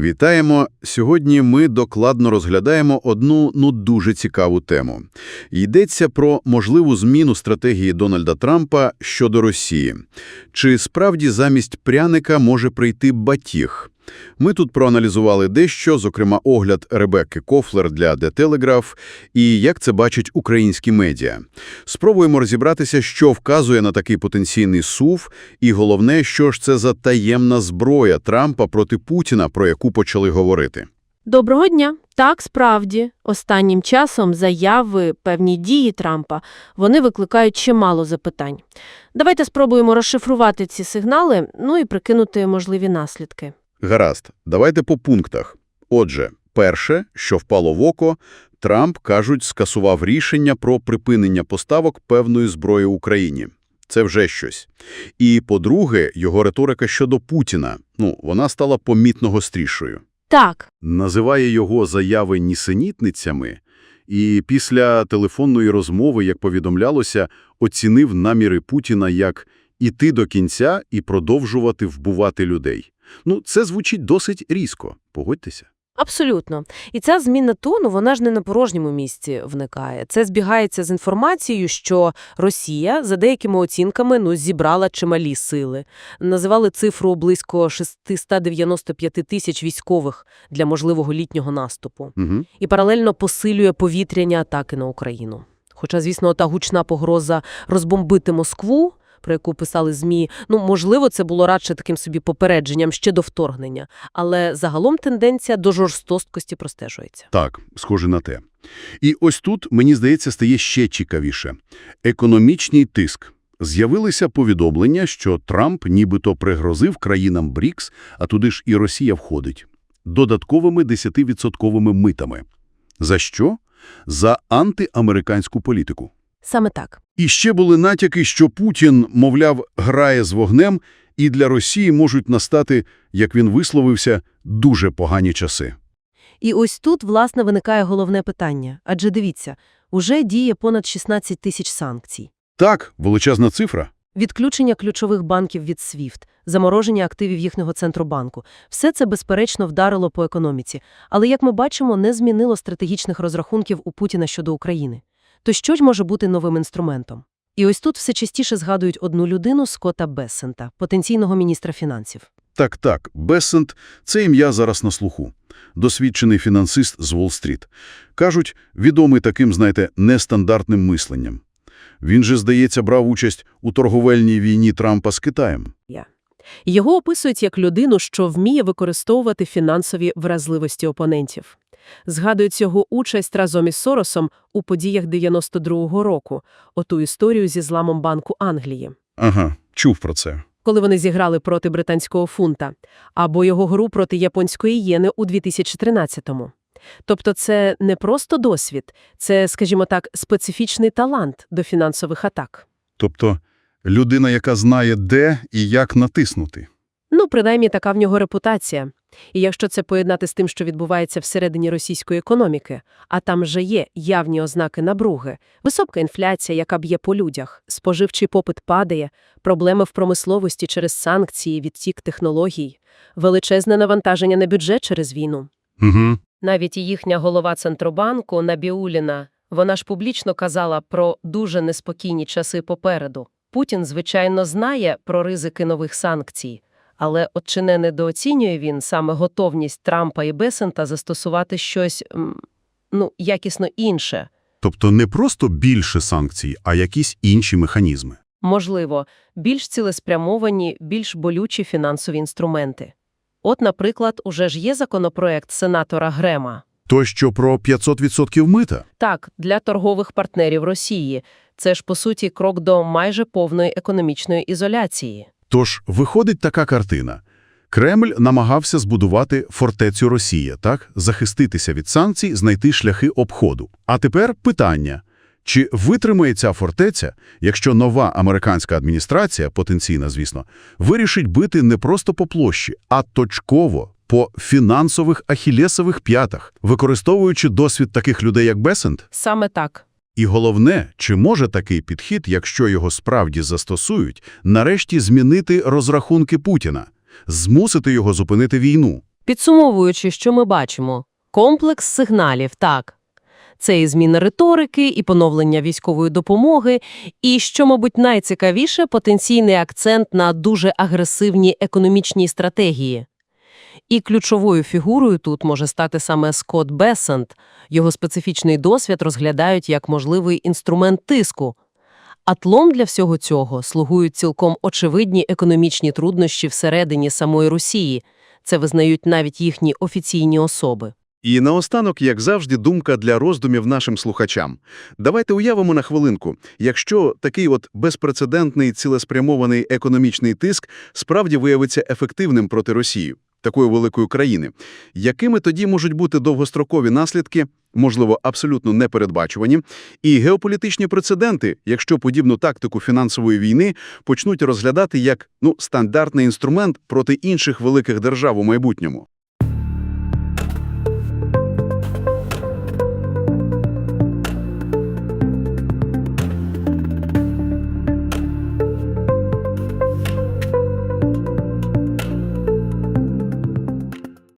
Вітаємо! Сьогодні ми докладно розглядаємо одну ну дуже цікаву тему. Йдеться про можливу зміну стратегії Дональда Трампа щодо Росії. Чи справді замість пряника може прийти батіг? Ми тут проаналізували дещо, зокрема огляд Ребекки Кофлер для The Telegraph і як це бачать українські медіа. Спробуємо розібратися, що вказує на такий потенційний сув, і головне, що ж це за таємна зброя Трампа проти Путіна, про яку почали говорити. Доброго дня. Так, справді, останнім часом заяви, певні дії Трампа, вони викликають чимало запитань. Давайте спробуємо розшифрувати ці сигнали, ну і прикинути можливі наслідки. Гаразд, давайте по пунктах. Отже, перше, що впало в око, Трамп, кажуть, скасував рішення про припинення поставок певної зброї Україні. Це вже щось. І, по-друге, його риторика щодо Путіна, ну, вона стала помітно гострішою. Так, Називає його заяви нісенітницями, і після телефонної розмови, як повідомлялося, оцінив наміри Путіна як «іти до кінця і продовжувати вбивати людей». Ну, це звучить досить різко, погодьтеся. абсолютно. І ця зміна тону, вона ж не на порожньому місці вникає. Це збігається з інформацією, що Росія, за деякими оцінками, ну, зібрала чималі сили. Називали цифру близько 695 тисяч військових для можливого літнього наступу. Угу. і паралельно посилює повітряні атаки на Україну. Хоча, звісно, та гучна погроза розбомбити Москву, про яку писали ЗМІ, ну, можливо, це було радше таким собі попередженням ще до вторгнення. Але загалом тенденція до жорстокості простежується. Так, схоже на те. І ось тут, мені здається, стає ще цікавіше. Економічний тиск. З'явилися повідомлення, що Трамп нібито пригрозив країнам БРІКС, а туди ж і Росія входить, додатковими 10-відсотковими митами. За що? За антиамериканську політику. Саме так. І ще були натяки, що Путін, мовляв, грає з вогнем, і для Росії можуть настати, як він висловився, дуже погані часи. І ось тут, власне, виникає головне питання. Адже дивіться, уже діє понад 16 тисяч санкцій. Так, величезна цифра. Відключення ключових банків від SWIFT, замороження активів їхнього центробанку – все це, безперечно, вдарило по економіці. Але, як ми бачимо, не змінило стратегічних розрахунків у Путіна щодо України. То що ж може бути новим інструментом? І ось тут все частіше згадують одну людину – Скотта Бессента, потенційного міністра фінансів. Так-так, Бессент – це ім'я зараз на слуху. Досвідчений фінансист з Уолл-стріт. Кажуть, відомий таким, знаєте, нестандартним мисленням. Він же, здається, брав участь у торговельній війні Трампа з Китаєм. Його описують як людину, що вміє використовувати фінансові вразливості опонентів. Згадують його участь разом із Соросом у подіях 92-го року, оту історію зі зламом Банку Англії. Ага, чув про це. коли вони зіграли проти британського фунта, або його гру проти японської єни у 2013-му. Тобто це не просто досвід, це, скажімо так, специфічний талант до фінансових атак. Тобто людина, яка знає, де і як натиснути. Ну, принаймні, така в нього репутація. І якщо це поєднати з тим, що відбувається всередині російської економіки, а там же є явні ознаки набруги, висока інфляція, яка б'є по людях, споживчий попит падає, проблеми в промисловості через санкції, відтік технологій, величезне навантаження на бюджет через війну. Угу. Навіть і їхня голова Центробанку Набіуліна, вона ж публічно казала про дуже неспокійні часи попереду. Путін, звичайно, знає про ризики нових санкцій, але от чи не недооцінює він саме готовність Трампа і Бесента застосувати щось, ну, якісно інше. Тобто не просто більше санкцій, а якісь інші механізми. Можливо, більш цілеспрямовані, більш болючі фінансові інструменти. От, наприклад, уже ж є законопроект сенатора Грема. То, що про 500% мита? Так, для торгових партнерів Росії. Це ж, по суті, крок до майже повної економічної ізоляції. Тож виходить така картина. Кремль намагався збудувати фортецю Росія, так? Захиститися від санкцій, знайти шляхи обходу. А тепер питання. Чи витримає ця фортеця, якщо нова американська адміністрація, потенційна, звісно, вирішить бити не просто по площі, а точково, по фінансових ахілесових п'ятах, використовуючи досвід таких людей, як Бесент? Саме так. І головне, чи може такий підхід, якщо його справді застосують, нарешті змінити розрахунки Путіна, змусити його зупинити війну? Підсумовуючи, що ми бачимо? Комплекс сигналів, так. Це і зміна риторики, і поновлення військової допомоги, і, що, мабуть, найцікавіше, потенційний акцент на дуже агресивній економічній стратегії. І ключовою фігурою тут може стати саме Скотт Бесант. Його специфічний досвід розглядають як можливий інструмент тиску. А тлом для всього цього слугують цілком очевидні економічні труднощі всередині самої Росії. Це визнають навіть їхні офіційні особи. І наостанок, як завжди, думка для роздумів нашим слухачам. Давайте уявимо на хвилинку, якщо такий от безпрецедентний цілеспрямований економічний тиск справді виявиться ефективним проти Росії, такої великої країни, якими тоді можуть бути довгострокові наслідки, можливо, абсолютно непередбачувані, і геополітичні прецеденти, якщо подібну тактику фінансової війни почнуть розглядати як ну, стандартний інструмент проти інших великих держав у майбутньому?